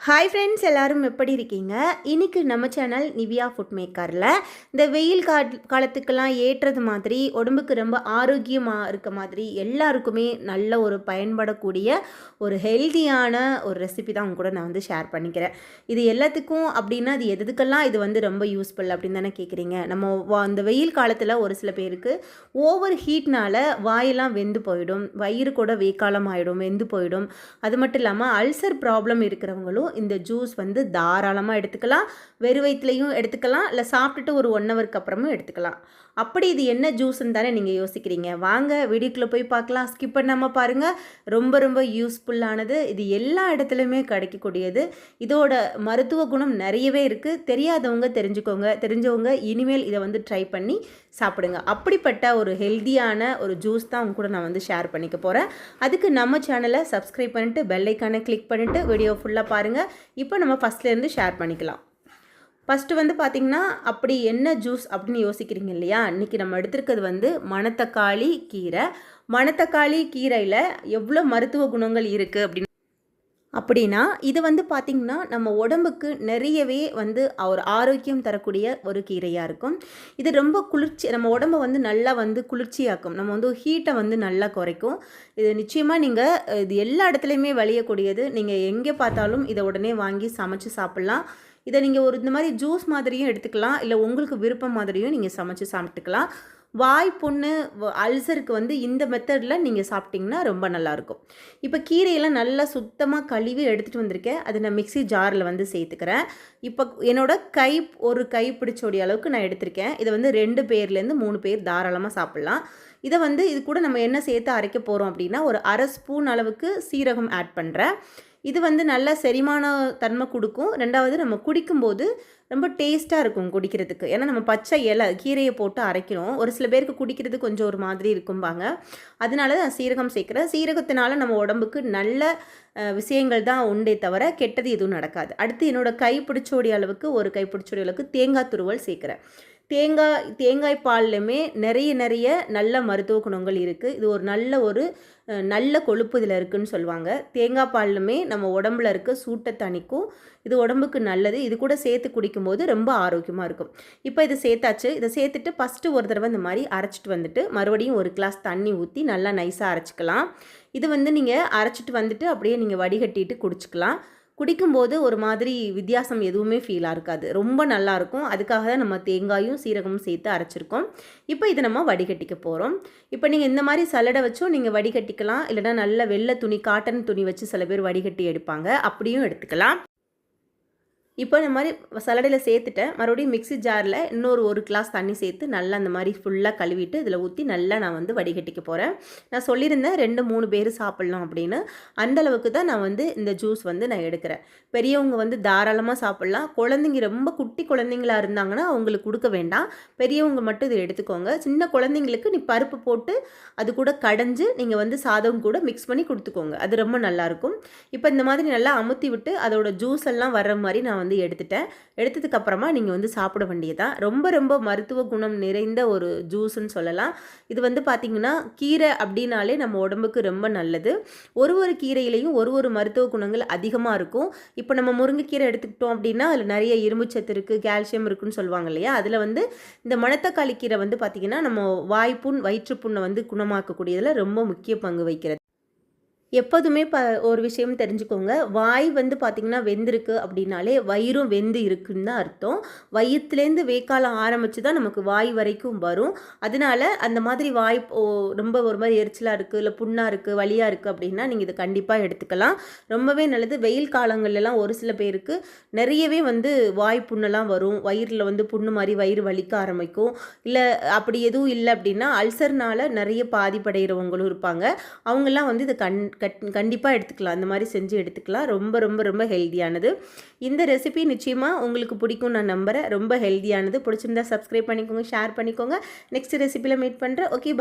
Hi friends எல்லோரும் எப்படி இருக்கீங்க? இன்னைக்கு நம்ம சேனல் நிவியா ஃபுட் மேக்கரில் இந்த வெயில் கா காலத்துக்கெல்லாம் ஏற்றது மாதிரி உடம்புக்கு ரொம்ப ஆரோக்கியமாக இருக்க மாதிரி எல்லாருக்குமே நல்ல ஒரு பயன்படக்கூடிய ஒரு ஹெல்த்தியான ஒரு ரெசிபி தான் உங்க கூட நான் வந்து ஷேர் பண்ணிக்கிறேன். இது எல்லாத்துக்கும் அப்படின்னா அது எதுக்கெல்லாம் இது வந்து ரொம்ப யூஸ்ஃபுல் அப்படின்னு தானே கேட்குறீங்க நம்ம வா- அந்த வெயில் காலத்தில் ஒரு சில பேருக்கு ஓவர் ஹீட்னால் வாயெல்லாம் வெந்து போயிடும் வயிறு கூட வேக்காலம் ஆகிடும் வெந்து போயிடும். அது மட்டும் இல்லாமல் அல்சர் ப்ராப்ளம் இருக்கிறவங்களும் இந்த ஜூஸ் வந்து தாராளமாக எடுத்துக்கலாம். வெறு வயிற்றுலையும் எடுத்துக்கலாம். இல்லை சாப்பிட்டுட்டு ஒரு ஒன் ஹவருக்கு அப்புறமும் எடுத்துக்கலாம். அப்படி இது என்ன ஜூஸ்ன்னு தானே நீங்கள் யோசிக்கிறீங்க. வாங்க வீடியோக்குள்ளே போய் பார்க்கலாம். ஸ்கிப் பண்ணாமல் பாருங்கள் ரொம்ப ரொம்ப யூஸ்ஃபுல்லானது இது எல்லா இடத்துலையுமே கிடைக்கக்கூடியது. இதோட மருத்துவ குணம் நிறையவே இருக்குது தெரியாதவங்க தெரிஞ்சுக்கோங்க. தெரிஞ்சவங்க இனிமேல் இதை வந்து ட்ரை பண்ணி சாப்பிடுங்க. அப்படிப்பட்ட ஒரு ஹெல்த்தியான ஒரு ஜூஸ் தான் உங்க கூட நான் வந்து ஷேர் பண்ணிக்க போகிறேன் அதுக்கு நம்ம சேனலை சப்ஸ்கிரைப் பண்ணிட்டு பெல்லைக்கான கிளிக் பண்ணிவிட்டு வீடியோ ஃபுல்லாக பாருங்கள் இப்போ நம்ம ஃபஸ்ட்லேருந்து ஷேர் பண்ணிக்கலாம். ஃபஸ்ட்டு வந்து பார்த்திங்கன்னா அப்படி என்ன ஜூஸ் அப்படின்னு யோசிக்கிறீங்க இல்லையா? இன்றைக்கி நம்ம எடுத்திருக்கிறது வந்து மணத்தக்காளி கீரை. மணத்தக்காளி கீரையில் எவ்வளோ மருத்துவ குணங்கள் இருக்குது அப்படின்னு அப்படின்னா இது வந்து பார்த்திங்கன்னா நம்ம உடம்புக்கு நிறையவே வந்து ஒரு ஆரோக்கியம் தரக்கூடிய ஒரு கீரையாக இருக்கும். இது ரொம்ப குளிர்ச்சி நம்ம உடம்பை வந்து நல்லா வந்து குளிர்ச்சியாக்கும். நம்ம வந்து ஹீட்டை வந்து நல்லா குறைக்கும். இது நிச்சயமாக நீங்கள் இது எல்லா இடத்துலையுமே விளையக்கூடியது நீங்கள் எங்கே பார்த்தாலும் இதை உடனே வாங்கி சமைச்சு சாப்பிட்லாம். இதை நீங்கள் ஒரு இந்த மாதிரி ஜூஸ் மாதிரியும் எடுத்துக்கலாம். இல்லை உங்களுக்கு விருப்பம் மாதிரியும் நீங்கள் சமைச்சு சாப்பிட்டுக்கலாம். வாய் புண்ணு அல்சருக்கு வந்து இந்த மெத்தடில் நீங்கள் சாப்பிட்டிங்கன்னா ரொம்ப நல்லாயிருக்கும் இப்போ கீரையெல்லாம் நல்லா சுத்தமாக கழுவி எடுத்துகிட்டு வந்திருக்கேன். அதை நான் மிக்ஸி ஜாரில் வந்து சேர்த்துக்கிறேன். இப்போ என்னோட கை ஒரு கை பிடிச்சோடைய அளவுக்கு நான் எடுத்திருக்கேன். இதை வந்து ரெண்டு பேர்லேருந்து மூணு பேர் தாராளமாக சாப்பிட்லாம். இதை வந்து இது கூட நம்ம என்ன சேர்த்து அரைக்க போகிறோம் அப்படின்னா ஒரு அரை ஸ்பூன் அளவுக்கு சீரகம் ஆட் பண்ணுறேன் இது வந்து நல்ல செரிமான தன்மை கொடுக்கும். ரெண்டாவது நம்ம குடிக்கும்போது ரொம்ப டேஸ்ட்டாக இருக்கும் குடிக்கிறதுக்கு. ஏன்னா நம்ம பச்சை இலை கீரையை போட்டு அரைக்கிறோம். ஒரு சில பேருக்கு குடிக்கிறது கொஞ்சம் ஒரு மாதிரி இருக்கும்பாங்க. அதனால நான் சீரகம் சேர்க்குறேன். சீரகத்தினால நம்ம உடம்புக்கு நல்ல விஷயங்கள் தான் உண்டே தவிர கெட்டது எதுவும் நடக்காது. அடுத்து என்னோட கை பிடிச்சோடிய அளவுக்கு ஒரு கை பிடிச்சோடிய அளவுக்கு தேங்காய் துருவல் சேர்க்குறேன். தேங்காய் தேங்காய் பால்லையுமே நிறைய நிறைய நல்ல மருத்துவ குணங்கள் இருக்குது இது ஒரு நல்ல ஒரு நல்ல கொழுப்பு இதில் இருக்குன்னு சொல்லுவாங்க. தேங்காய் பால்லையுமே நம்ம உடம்புல இருக்க சூட்டை தணிக்கும். இது உடம்புக்கு நல்லது. இது கூட சேர்த்து குடிக்கும்போது ரொம்ப ஆரோக்கியமாக இருக்கும். இப்போ இதை சேர்த்தாச்சு. இதை சேர்த்துட்டு ஃபஸ்ட்டு ஒரு தடவை இந்த மாதிரி அரைச்சிட்டு வந்துட்டு மறுபடியும் ஒரு கிளாஸ் தண்ணி ஊற்றி நல்லா நைஸாக அரைச்சிக்கலாம். இது வந்து நீங்கள் அரைச்சிட்டு வந்துட்டு அப்படியே நீங்கள் வடிகட்டிட்டு குடிச்சிக்கலாம். குடிக்கும்போது ஒரு மாதிரி வித்தியாசம் எதுவுமே ஃபீலாக இருக்காது. ரொம்ப நல்லாயிருக்கும் அதுக்காக தான் நம்ம தேங்காயும் சீரகமும் சேர்த்து அரைச்சிருக்கோம். இப்போ இதை நம்ம வடிகட்டிக்க போகிறோம் இப்போ நீங்கள் இந்த மாதிரி சலடை வச்சும் நீங்கள் வடிகட்டிக்கலாம். இல்லைனா நல்ல வெள்ளை துணி காட்டன் துணி வச்சு சில பேர் வடிகட்டி எடுப்பாங்க. அப்படியும் எடுத்துக்கலாம். இப்போ இந்த மாதிரி சலடையில் சேர்த்துட்டேன். மறுபடியும் மிக்ஸி ஜாரில் இன்னொரு ஒரு கிளாஸ் தண்ணி சேர்த்து நல்லா அந்த மாதிரி ஃபுல்லாக கழுவிட்டு இதில் ஊற்றி நல்லா நான் வந்து வடிகட்டிக்க போகிறேன் நான் சொல்லியிருந்தேன் ரெண்டு மூணு பேர் சாப்பிட்லாம் அப்படின்னு. அந்த அளவுக்கு தான் நான் வந்து இந்த ஜூஸ் வந்து நான் எடுக்கிறேன். பெரியவங்க வந்து தாராளமாக சாப்பிட்லாம். குழந்தைங்க ரொம்ப குட்டி குழந்தைங்களா இருந்தாங்கன்னா அவங்களுக்கு கொடுக்க வேண்டாம். பெரியவங்க மட்டும் இதை எடுத்துக்கோங்க. சின்ன குழந்தைங்களுக்கு நீ பருப்பு போட்டு அது கூட கடைஞ்சு நீங்கள் வந்து சாதம் கூட மிக்ஸ் பண்ணி கொடுத்துக்கோங்க. அது ரொம்ப நல்லாயிருக்கும் இப்போ இந்த மாதிரி நல்லா அமுத்தி விட்டு அதோட ஜூஸ் எல்லாம் வர்ற மாதிரி நான் வந்து எடுத்துட்டேன். எடுத்ததுக்கு அப்புறமா நீங்கள் வந்து சாப்பிட வேண்டியதான் ரொம்ப ரொம்ப மருத்துவ குணம் நிறைந்த ஒரு ஜூஸ்ன்னு சொல்லலாம். இது வந்து பார்த்திங்கன்னா கீரை அப்படின்னாலே நம்ம உடம்புக்கு ரொம்ப நல்லது. ஒரு ஒரு கீரையிலையும் ஒரு ஒரு மருத்துவ குணங்கள் அதிகமாக இருக்கும். இப்போ நம்ம முருங்கைக்கீரை எடுத்துக்கிட்டோம் அப்படின்னா அதில் நிறைய இரும்புச்சத்து இருக்குது கால்சியம் இருக்குன்னு சொல்லுவாங்க இல்லையா? அதில் வந்து இந்த மணத்தக்காளி கீரை வந்து பார்த்திங்கன்னா நம்ம வாய்ப்புண் வயிற்றுப்புண்ணை வந்து குணமாக்கக்கூடியதில் ரொம்ப முக்கிய பங்கு வகிக்கிறது. எப்போதுமே ப ஒரு விஷயம் தெரிஞ்சுக்கோங்க. வாய் வந்து பார்த்திங்கன்னா வெந்திருக்கு அப்படின்னாலே வயிறும் வெந்து இருக்குன்னு தான் அர்த்தம். வயிற்றுலேருந்து வேக்காலம் ஆரம்பித்து தான் நமக்கு வாய் வரைக்கும் வரும். அதனால அந்த மாதிரி வாய் ஓ, ரொம்ப ஒரு மாதிரி எரிச்சலாக இருக்குது இல்லை புண்ணாக இருக்குது வலியாக இருக்குது அப்படின்னா நீங்கள் இதை கண்டிப்பாக எடுத்துக்கலாம். ரொம்பவே நல்லது. வெயில் காலங்கள்லாம் ஒரு சில பேருக்கு நிறையவே வந்து வாய் புண்ணெல்லாம் வரும். வயிறில் வந்து புண்ணு மாதிரி வயிறு வலிக்க ஆரம்பிக்கும். இல்லை அப்படி எதுவும் இல்லை அப்படின்னா அல்சர்னால் நிறைய பாதிப்படைகிறவங்களும் இருப்பாங்க. அவங்கெல்லாம் வந்து இதை கண் கட் கண்டிப்பாக எடுத்துக்கலாம். அந்த மாதிரி செஞ்சு எடுத்துக்கலாம். ரொம்ப ரொம்ப ரொம்ப ஹெல்த்தியானது இந்த ரெசிபி நிச்சயமாக உங்களுக்கு பிடிக்கும் நான் நம்புகிறேன் ரொம்ப ஹெல்த்தியானது பிடிச்சிருந்தா சப்ஸ்கிரைப் பண்ணிக்கோங்க ஷேர் பண்ணிக்கோங்க. நெக்ஸ்ட் ரெசிபியில் மீட் பண்ணுறேன் ஓகே